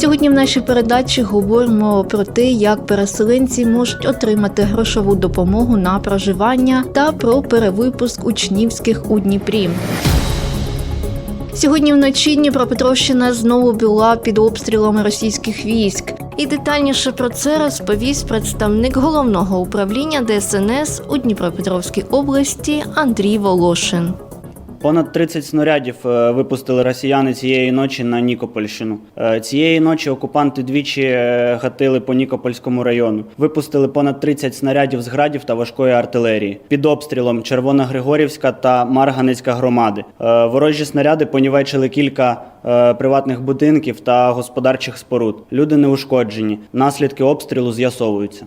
Сьогодні в нашій передачі говоримо про те, як переселенці можуть отримати грошову допомогу на проживання та про перевипуск учнівських у Дніпрі. Сьогодні вночі Дніпропетровщина знову була під обстрілами російських військ. І детальніше про це розповість представник головного управління ДСНС у Дніпропетровській області Андрій Волошин. Понад 30 снарядів е, випустили росіяни цієї ночі на Нікопольщину. Е, Цієї ночі окупанти двічі е, гатили по Нікопольському району. Випустили понад 30 снарядів з градів та важкої артилерії. Під обстрілом Червоногригорівська та Марганецька громади. Ворожі снаряди понівечили кілька приватних будинків та господарчих споруд. Люди не ушкоджені. Наслідки обстрілу з'ясовуються.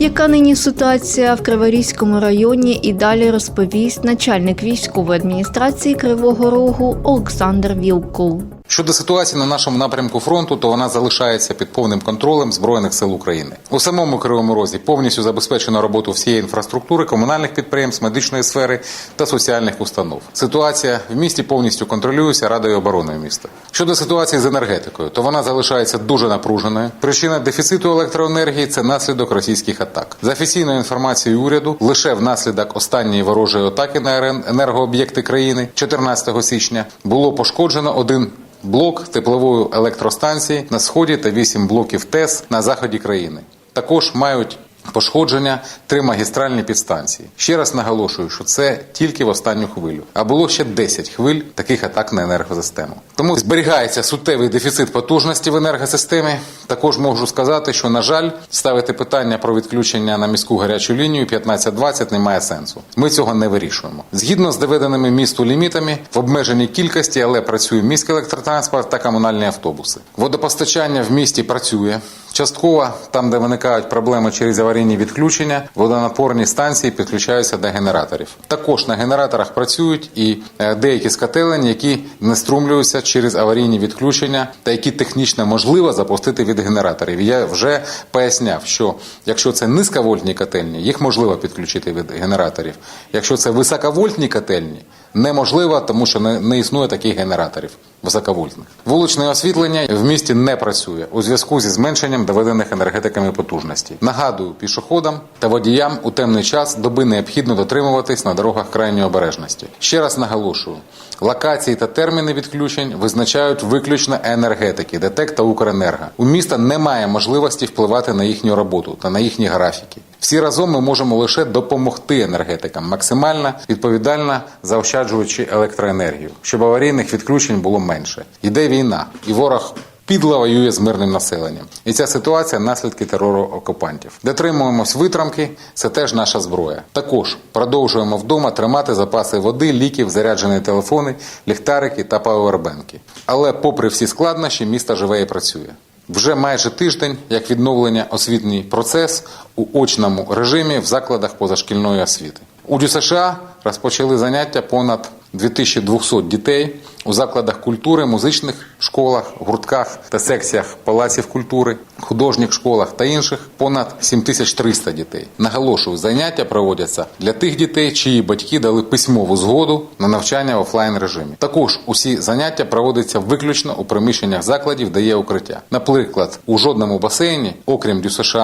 Яка нині ситуація в Криворізькому районі і далі розповість начальник військової адміністрації Кривого Рогу Олександр Вілкул. Щодо ситуації на нашому напрямку фронту, то вона залишається під повним контролем збройних сил України. У самому Кривому Розі повністю забезпечено роботу всієї інфраструктури, комунальних підприємств, медичної сфери та соціальних установ. Ситуація в місті повністю контролюється Радою оборони міста. Щодо ситуації з енергетикою, то вона залишається дуже напруженою. Причина дефіциту електроенергії це наслідок російських атак. За офіційною інформацією уряду, лише внаслідок останньої ворожої атаки на енергооб'єкти країни 14 січня було пошкоджено один блок теплової електростанції на сході та 8 блоків ТЕС на заході країни. Також мають пошкодження три магістральні підстанції. Ще раз наголошую, що це тільки в останню хвилю. А було ще 10 хвиль таких атак на енергосистему. Тому зберігається суттєвий дефіцит потужності в енергосистемі. Також можу сказати, що на жаль, ставити питання про відключення на міську гарячу лінію 15-20 немає сенсу. Ми цього не вирішуємо. Згідно з доведеними місту лімітами, в обмеженій кількості, але працює міський електротранспорт та комунальні автобуси. Водопостачання в місті працює. Частково там, де виникають проблеми через аварійні відключення, водонапорні станції підключаються до генераторів. Також на генераторах працюють і е, деякі з котелень, які не струмлюються через аварійні відключення, та які технічно можливо запустити від генераторів. Я вже поясняв, що якщо це низьковольтні котельні, їх можливо підключити від генераторів. Якщо це високовольтні котельні, неможливо, тому що не, не існує таких генераторів високовольтних. Вуличне освітлення в місті не працює у зв'язку зі зменшенням доведених енергетиками потужностей. Нагадую, пішоходам та водіям у темний час доби необхідно дотримуватись на дорогах крайньої обережності. Ще раз наголошую. Локації та терміни відключень визначають виключно енергетики, ДТЕК та Укренерго. У міста немає можливості впливати на їхню роботу та на їхні графіки. Всі разом ми можемо лише допомогти енергетикам, максимально відповідально заощаджуючи електроенергію, щоб аварійних відключень було менше. Іде війна, і ворог підло воює з мирним населенням. І ця ситуація наслідки терору окупантів. Дотримуємось витримки, це теж наша зброя. Також продовжуємо вдома тримати запаси води, ліків, заряджені телефони, ліхтарики та павербенки. Але, попри всі складнощі, місто живе і працює. Вже майже тиждень, як відновлення освітній процес у очному режимі в закладах позашкільної освіти. У США розпочали заняття понад 2200 дітей у закладах культури, музичних школах, гуртках та секціях палаців культури, художніх школах та інших понад 7300 дітей. Наголошую, заняття проводяться для тих дітей, чиї батьки дали письмову згоду на навчання в офлайн режимі. Також усі заняття проводяться виключно у приміщеннях закладів, де є укриття. Наприклад, у жодному басейні, окрім ДЮСШ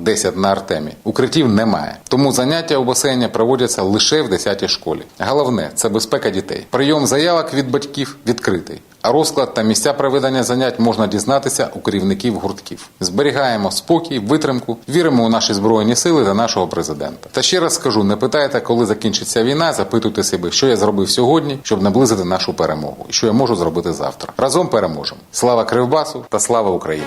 10 на Артемі, укриттів немає. Тому заняття у басейні проводяться лише в 10 школі. Головне це безпека дітей. Прийом заявок від батьків відкритий. А розклад та місця проведення занять можна дізнатися у керівників гуртків. Зберігаємо спокій, витримку, віримо у наші збройні сили та нашого президента. Та ще раз скажу: не питайте, коли закінчиться війна, запитуйте себе, що я зробив сьогодні, щоб наблизити нашу перемогу, і що я можу зробити завтра. Разом переможемо. Слава Кривбасу та слава Україні!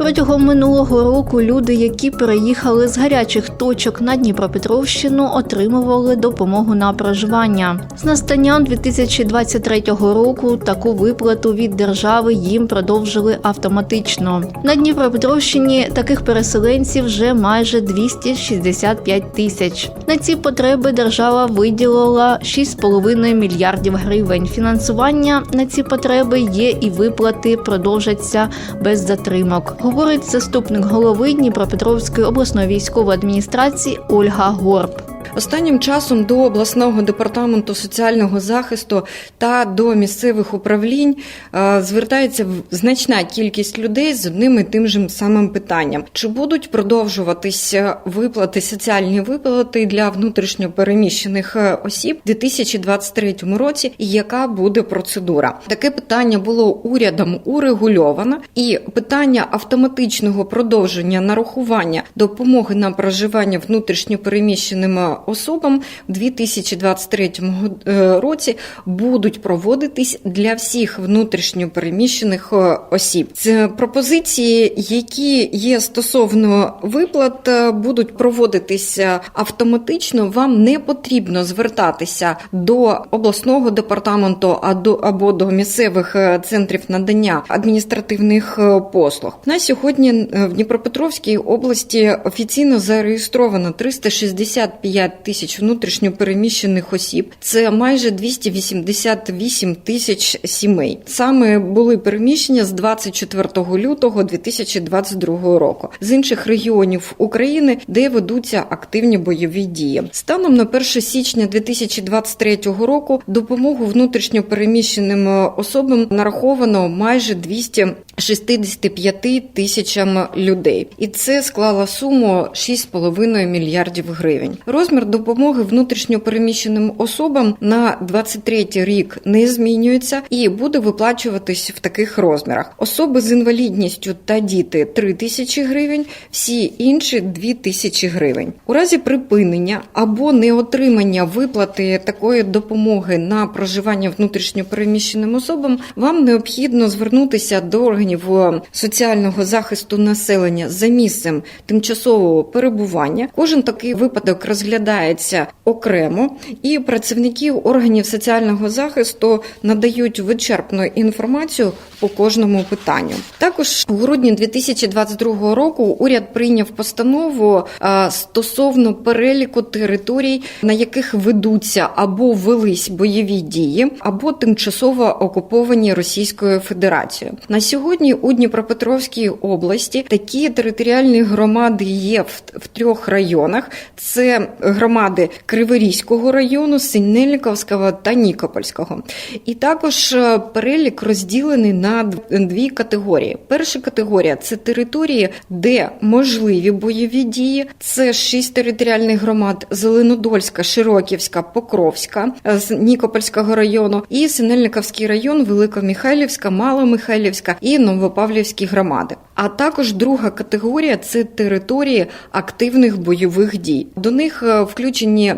Протягом минулого року люди, які переїхали з гарячих точок на Дніпропетровщину, отримували допомогу на проживання. З настанням 2023 року таку виплату від держави їм продовжили автоматично. На Дніпропетровщині таких переселенців вже майже 265 тисяч. На ці потреби держава виділила 6,5 мільярдів гривень. Фінансування на ці потреби є і виплати продовжаться без затримок, говорить заступник голови Дніпропетровської обласної військової адміністрації Ольга Горб. Останнім часом до обласного департаменту соціального захисту та до місцевих управлінь е, звертається значна кількість людей з одним і тим же самим питанням: чи будуть продовжуватися виплати, соціальні виплати для внутрішньо переміщених е, осіб у 2023 році, і яка буде процедура? Таке питання було урядом урегульовано, і питання автоматичного продовження нарахування допомоги на проживання внутрішньо переміщеним е, особам в 2023 е, році будуть проводитись для всіх внутрішньо переміщених е, осіб. Пропозиції, які є стосовно виплат, е, будуть проводитися автоматично. Вам не потрібно звертатися до обласного департаменту або до місцевих центрів надання адміністративних послуг. На сьогодні в Дніпропетровській області офіційно зареєстровано 365 тисяч внутрішньо переміщених осіб. Це майже 288 тисяч сімей. Саме були переміщення з 24 лютого 2022 року з інших регіонів України, де ведуться активні бойові дії. Станом на 1 січня 2023 року допомогу внутрішньо переміщеним е, особам нараховано майже 265 тисячам людей, і це склало суму 6,5 мільярдів гривень. Розмір допомоги внутрішньо переміщеним особам на 23 рік не змінюється і буде виплачуватись в таких розмірах. Особи з інвалідністю та діти 3 тисячі гривень, всі інші 2 тисячі гривень. У разі припинення або неотримання виплати такої допомоги на проживання внутрішньо переміщеним особам, вам необхідно звернутися до органів е, соціального захисту населення за місцем тимчасового перебування. Кожен такий випадок розглядається окремо, і працівники органів соціального захисту надають вичерпну інформацію по кожному питанню. Також у грудні 2022 року уряд прийняв постанову е, стосовно переліку територій, на яких ведуться або велись бойові дії, або тимчасово окуповані Російською Федерацією. На сьогодні у Дніпропетровській області такі територіальні громади є в, в трьох районах: це громади Криворізького району, Синельниковського та Нікопольського. І також е, перелік розділений на дві категорії. Перша категорія це території, де можливі бойові дії. Це шість територіальних громад: Зеленодольська, Широківська, Покровська е, з Нікопольського району, і Синельниковський район, Великомихайлівська, Маломихайлівська і Новопавлівські громади. А також друга категорія це території активних бойових дій. До них е, включені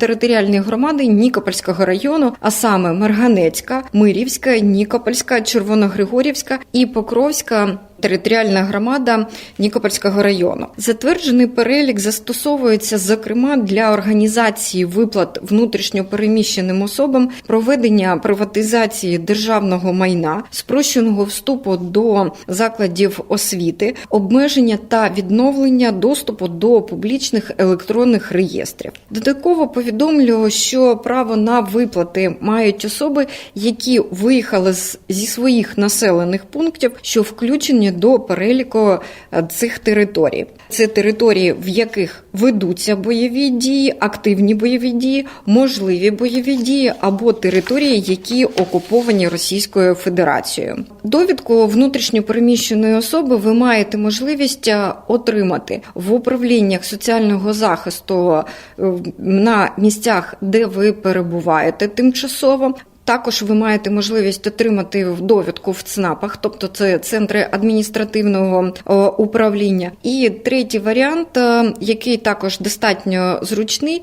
територіальні громади Нікопольського району, а саме Марганецька, Мирівська, Нікопольська, Червоногригорівська і Покровська. Територіальна громада Нікопольського району затверджений перелік застосовується зокрема для організації виплат внутрішньо переміщеним особам, проведення приватизації державного майна, спрощеного вступу до закладів освіти, обмеження та відновлення доступу до публічних електронних реєстрів. Додатково повідомлю, що право на виплати мають особи, які виїхали зі своїх населених пунктів, що включені до переліку е, цих територій. Це території, в яких ведуться бойові дії, активні бойові дії, можливі бойові дії або території, які окуповані Російською Федерацією. Довідку внутрішньо переміщеної особи ви маєте можливість е, отримати в управліннях соціального захисту е, на місцях, де ви перебуваєте тимчасово. Також ви маєте можливість отримати довідку в ЦНАПах, тобто це центри адміністративного управління. І третій варіант, е, який також достатньо зручний.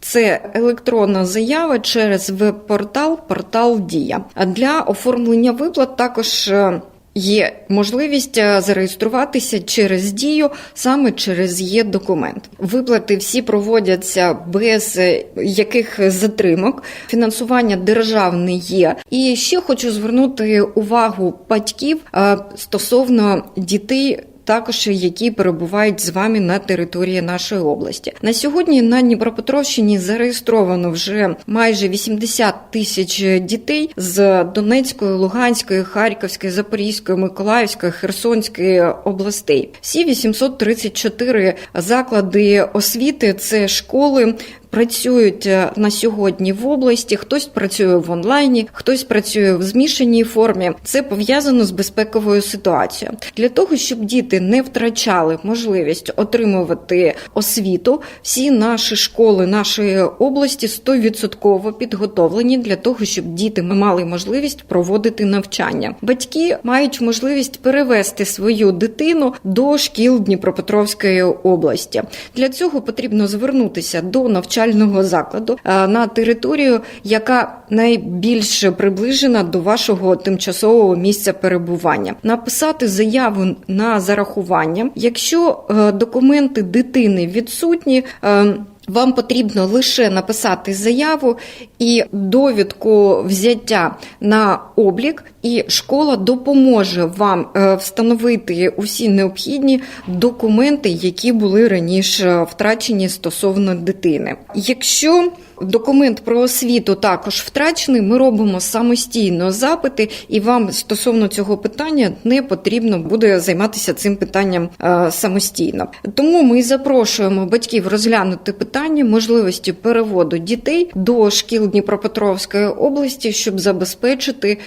Це електронна заява через веб-портал Портал Дія. Для оформлення виплат також е, є можливість е, зареєструватися через дію, саме через є документ. Виплати всі проводяться без е, яких затримок. Фінансування державне є. І ще хочу звернути увагу батьків е, стосовно дітей. Також які перебувають з вами на території нашої області на сьогодні на Дніпропетровщині зареєстровано вже майже 80 тисяч дітей з Донецької, Луганської, Харківської, Запорізької, Миколаївської, Херсонської областей. Всі 834 заклади освіти це школи. Працюють е, на сьогодні в області, хтось працює в онлайні, хтось працює в змішаній формі. Це пов'язано з безпековою ситуацією. Для того щоб діти не втрачали можливість отримувати освіту, всі наші школи нашої області 100% підготовлені для того, щоб діти мали можливість проводити навчання. Батьки мають можливість перевести свою дитину до шкіл Дніпропетровської області. Для цього потрібно звернутися до навчального закладу е, на територію, яка найбільш приближена до вашого тимчасового місця перебування, написати заяву на зарахування. Якщо е, документи дитини відсутні. е, вам потрібно лише написати заяву і довідку взяття на облік, і школа допоможе вам е, встановити усі необхідні документи, які були раніше втрачені стосовно дитини. Якщо Документ про освіту також втрачений. Ми робимо самостійно запити, і вам стосовно цього питання не потрібно буде займатися цим питанням е, самостійно. Тому ми запрошуємо батьків розглянути питання можливості переводу дітей до шкіл Дніпропетровської області, щоб забезпечити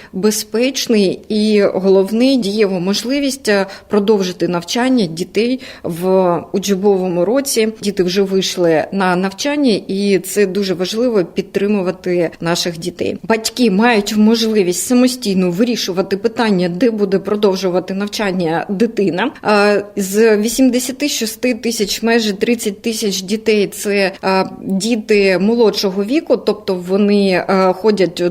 безпечний і головний дієву можливість е, продовжити навчання дітей в учбовому році. Діти вже вийшли на навчання, і це дуже важливо підтримувати наших дітей. Батьки мають можливість самостійно вирішувати питання, де буде продовжувати навчання дитина. З 86 тисяч, майже 30 тисяч дітей це діти молодшого віку, тобто вони ходять.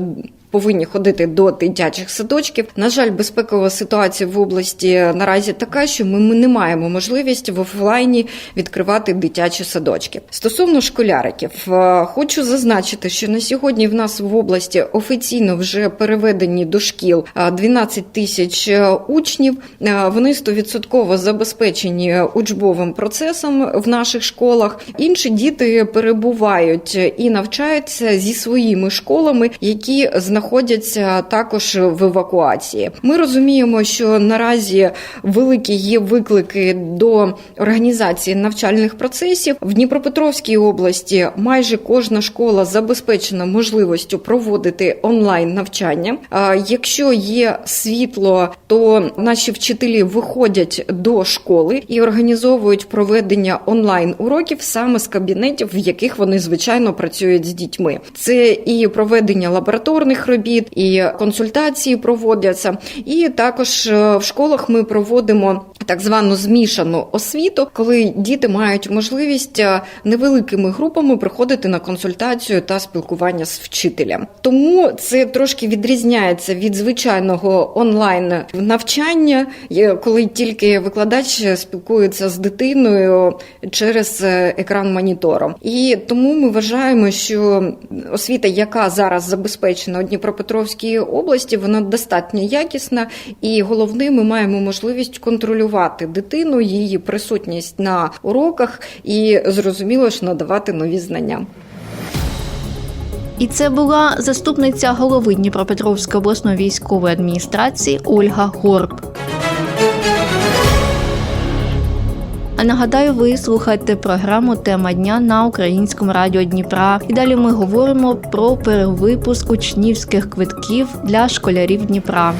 Повинні ходити до дитячих садочків. На жаль, безпекова ситуація в області наразі така, що ми не маємо можливість в офлайні відкривати дитячі садочки. Стосовно школяриків, е, хочу зазначити, що на сьогодні в нас в області офіційно вже переведені до шкіл е, 12 тисяч е, учнів. Е, Вони 100% забезпечені учбовим процесом в наших школах. Інші діти перебувають і навчаються зі своїми школами, які знаходяться знаходяться також в евакуації. Ми розуміємо, що наразі великі є виклики до організації навчальних процесів в Дніпропетровській області. Майже кожна школа забезпечена можливістю проводити онлайн навчання. Якщо є світло, то наші вчителі виходять до школи і організовують проведення онлайн уроків саме з кабінетів, в яких вони звичайно працюють з дітьми. Це і проведення лабораторних робіт, і консультації проводяться. І також е, в школах ми проводимо так звану змішану освіту, коли діти мають можливість е, невеликими групами приходити на консультацію та спілкування з вчителем. Тому це трошки відрізняється від звичайного онлайн навчання, е, коли тільки викладач спілкується з дитиною через екран монітору. І тому ми вважаємо, що освіта, яка зараз забезпечена у Дніпропетровській області, вона достатньо якісна, і головне, ми маємо можливість контролювати дитину, її присутність на уроках і зрозуміло ж надавати нові знання. І це була заступниця голови Дніпропетровської обласної військової адміністрації Ольга Горб. А нагадаю, ви слухаєте програму Тема дня на українському радіо Дніпра. І далі ми говоримо про перевипуск учнівських квитків для школярів Дніпра.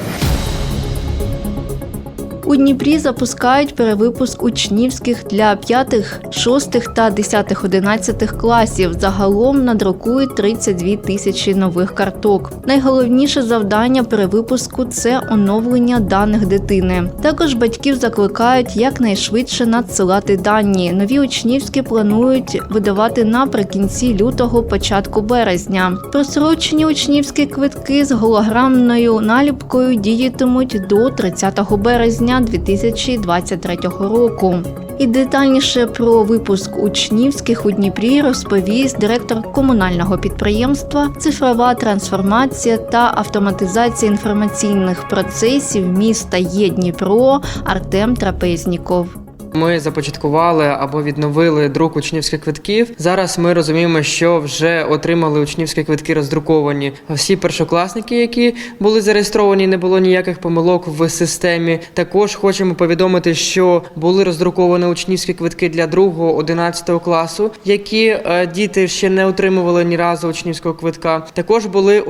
У Дніпрі запускають перевипуск учнівських для 5, 6 та 10, 11 класів. Загалом надрукують 32 тисячі нових карток. Найголовніше завдання перевипуску це оновлення даних дитини. Також батьків закликають якнайшвидше надсилати дані. Нові учнівські планують видавати наприкінці лютого, початку березня. Просрочені учнівські квитки з голограмною наліпкою діятимуть до 30 березня 2023 року. І детальніше про випуск учнівських у Дніпрі розповість директор комунального підприємства Цифрова трансформація та автоматизація інформаційних процесів міста Є Дніпро Артем Трапезніков. Ми започаткували або відновили друк учнівських квитків. Зараз ми розуміємо, що вже отримали учнівські квитки роздруковані всі першокласники, які були зареєстровані. Не було ніяких помилок в системі. Також хочемо повідомити, що були роздруковані учнівські квитки для 2-11 класу, які е, діти ще не отримували ні разу учнівського квитка. Також були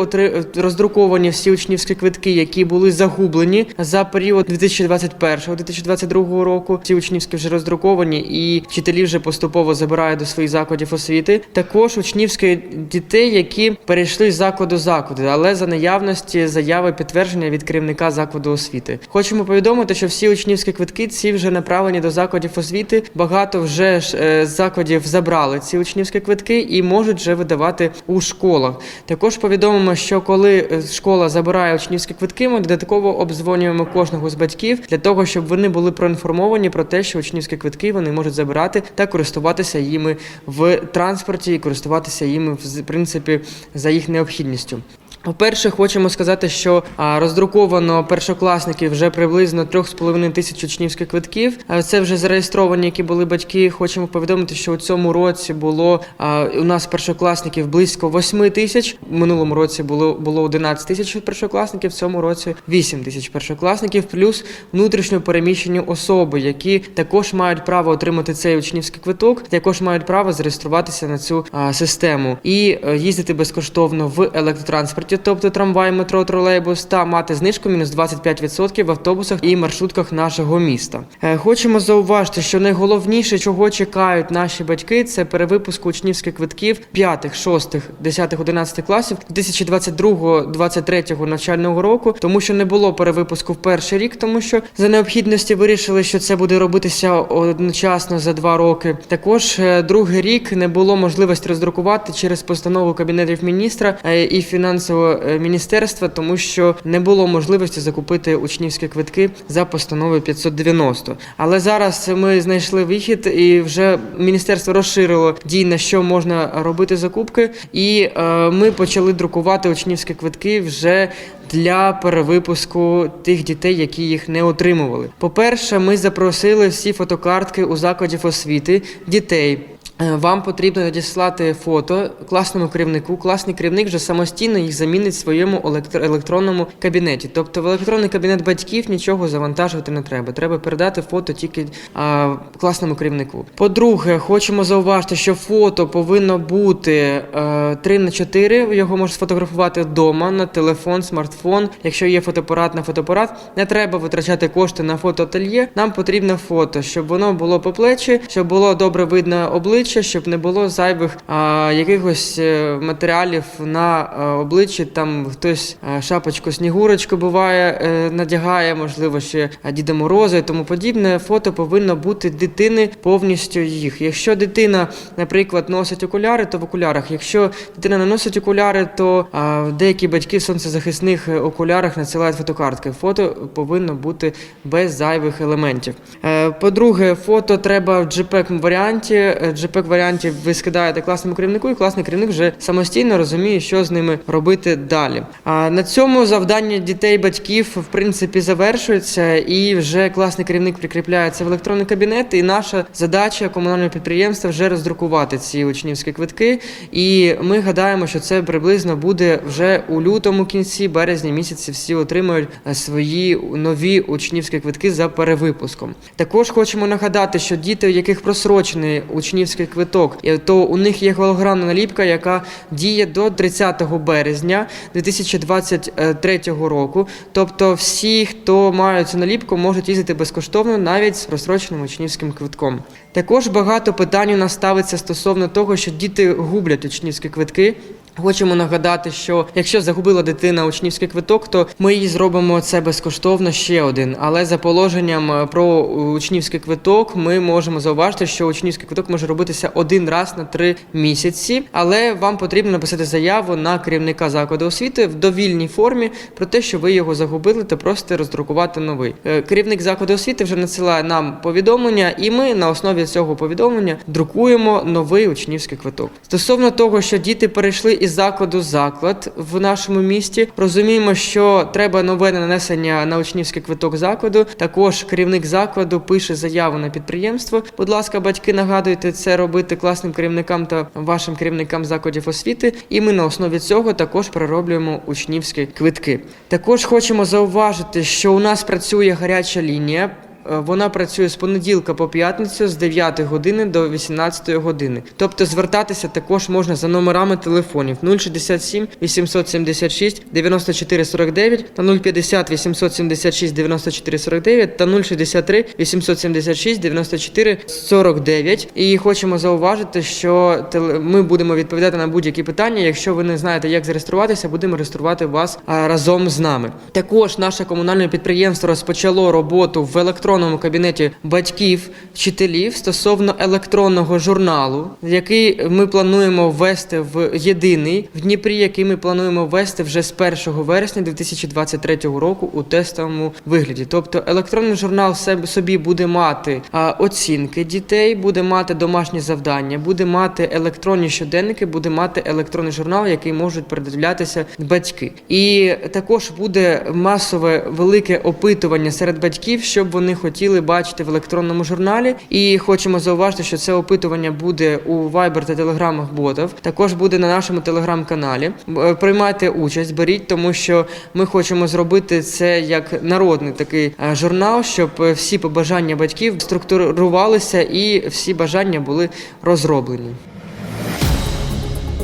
роздруковані всі учнівські квитки, які були загублені за період 2021-2022 року. Ці учнівські вже роздруковані, і вчителі вже поступово забирають до своїх закладів освіти. Також учнівські дітей, які перейшли з закладу в заклади, але за наявності заяви підтвердження від керівника закладу освіти. Хочемо повідомити, що всі учнівські квитки ці вже направлені до закладів освіти. Багато вже ж е, закладів забрали ці учнівські квитки і можуть вже видавати у школах. Також повідомимо, що коли е, школа забирає учнівські квитки, ми додатково обдзвонюємо кожного з батьків для того, щоб вони були проінформовані про те, що учнівські квитки вони можуть забирати та користуватися їми в транспорті і користуватися їми в принципі за їх необхідністю. По-перше, хочемо сказати, що роздруковано першокласників вже приблизно 3,5 тисяч учнівських квитків. Це вже зареєстровані, які були батьки. Хочемо повідомити, що у цьому році було у нас першокласників близько 8 тисяч. В минулому році було було 11 тисяч першокласників. В цьому році 8 тисяч першокласників, плюс внутрішньо переміщені особи, які також мають право отримати цей учнівський квиток, також мають право зареєструватися на цю систему і е, їздити безкоштовно в електротранспорті, тобто трамвай, метро, тролейбус, та мати знижку мінус 25% в автобусах і маршрутках нашого міста. Е, Хочемо зауважити, що найголовніше, чого чекають наші батьки, це перевипуск учнівських квитків 5, 6, 10, 11 класів 2022-2023 навчального року, тому що не було перевипуску в перший рік, тому що за необхідності вирішили, що це буде робитися одночасно за два роки. Також е, другий рік не було можливості роздрукувати через постанову кабінетів міністра е, і фінансового е, міністерства, тому що не було можливості закупити учнівські квитки за постановою 590. Але зараз ми знайшли вихід, і вже міністерство розширило дій на що можна робити закупки, і е, ми почали друкувати учнівські квитки вже для перевипуску тих дітей, які їх не отримували. По-перше, ми запросили всі фотокартки у закладів освіти дітей. Е, Вам потрібно надіслати фото класному керівнику. Класний керівник вже самостійно їх замінить в своєму електронному кабінеті. Тобто в електронний кабінет батьків нічого завантажувати не треба. Треба передати фото тільки а, класному керівнику. По-друге, хочемо зауважити, що фото повинно бути е, 3 на 4 Його можна сфотографувати вдома на телефон, смартфон. Якщо є фотоапарат на фотоапарат, не треба витрачати кошти на фотоательє. Нам потрібно фото, щоб воно було по плечі, щоб було добре видно обличчя, щоб не було зайвих а, якихось е, матеріалів на е, обличчі. Там хтось е, шапочку снігурочку буває, надягає, можливо, ще Діда Мороза і тому подібне. Фото повинно бути дитини повністю їх. Якщо дитина, наприклад, носить окуляри, то в окулярах. Якщо дитина не носить окуляри, то а, деякі батьки в сонцезахисних окулярах надсилають фотокартки. Фото повинно бути без зайвих елементів. По-друге, фото треба в JPEG варіанті. Е, JPEG варіанті ви скидаєте класному керівнику, і класний керівник вже самостійно розуміє, що з ними робити далі. А на цьому завдання дітей, батьків в принципі завершується, і вже класний керівник прикріпляється в електронний кабінет. І наша задача комунального підприємства вже роздрукувати ці учнівські квитки. І ми гадаємо, що це приблизно буде вже у лютому кінці березня місяці. Всі отримають е, свої нові учнівські квитки за перевипуском. Також хочемо нагадати, що діти, у яких просрочений учнівський квиток, то у них є голограмна наліпка, яка діє до 30 березня 2023 року. Тобто, всі, хто мають цю наліпку, можуть їздити безкоштовно навіть з розстроченим учнівським квитком. Також багато питань у нас ставиться стосовно того, що діти гублять учнівські квитки. Хочемо нагадати, що якщо загубила дитина учнівський квиток, то ми їй зробимо це безкоштовно ще один. Але за положенням е, про учнівський квиток ми можемо зауважити, що учнівський квиток може робитися один раз на три місяці. Але вам потрібно написати заяву на керівника закладу освіти в довільній формі про те, що ви його загубили, та просто роздрукувати новий. Е, Керівник закладу освіти вже надсилає нам повідомлення, і ми на основі цього повідомлення друкуємо новий учнівський квиток. Стосовно того, що діти перейшли із закладу заклад в нашому місті, розуміємо, що треба нове нанесення на учнівський квиток закладу. Також керівник закладу пише заяву на підприємство. Будь ласка, батьки, нагадуйте це робити класним керівникам та вашим керівникам закладів освіти. І ми на основі цього також перероблюємо учнівські квитки. Також хочемо зауважити, що у нас працює гаряча лінія. Е, Вона працює з понеділка по п'ятницю з 9 години до 18 години. Тобто звертатися також можна за номерами телефонів 067 876 94 49 та 050 876 94 49 та 063 876 94 49. І хочемо зауважити, що ми будемо відповідати на будь-які питання. Якщо ви не знаєте, як зареєструватися, будемо реєструвати вас разом з нами. Також наше комунальне підприємство розпочало роботу в електронному кабінеті батьків, вчителів стосовно електронного журналу, який ми плануємо ввести в єдиний в Дніпрі, який ми плануємо ввести вже з 1 вересня 2023 року у тестовому вигляді. Тобто електронний журнал собі буде мати оцінки дітей, буде мати домашні завдання, буде мати електронні щоденники, буде мати електронний журнал, який можуть передивлятися батьки. І також буде масове велике опитування серед батьків, щоб вони хотіли бачити в електронному журналі. І хочемо зауважити, що це опитування буде у Viber та Телеграмах ботів. Також буде на нашому телеграм-каналі. Е, Приймайте участь, беріть, тому що ми хочемо зробити це як народний такий е, журнал, щоб е, всі побажання батьків структурувалися і всі бажання були розроблені.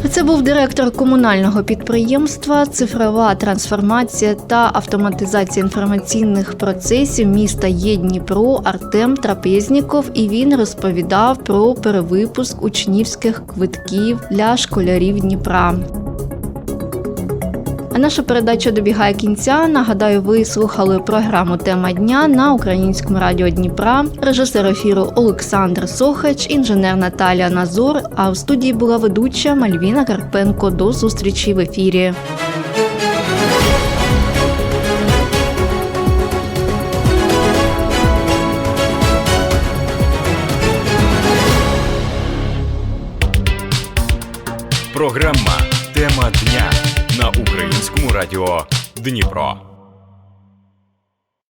Це був директор комунального підприємства Цифрова трансформація та автоматизація інформаційних процесів міста Єдніпро Артем Трапезніков. І він розповідав про перевипуск учнівських квитків для школярів Дніпра. А наша передача добігає кінця. Нагадаю, ви слухали програму Тема дня на українському радіо Дніпра. Режисер ефіру Олександр Сохач, інженер Наталія Назор. А в студії була ведуча Мальвіна Карпенко. До зустрічі в ефірі. Програма Тема дня радіо Дніпро.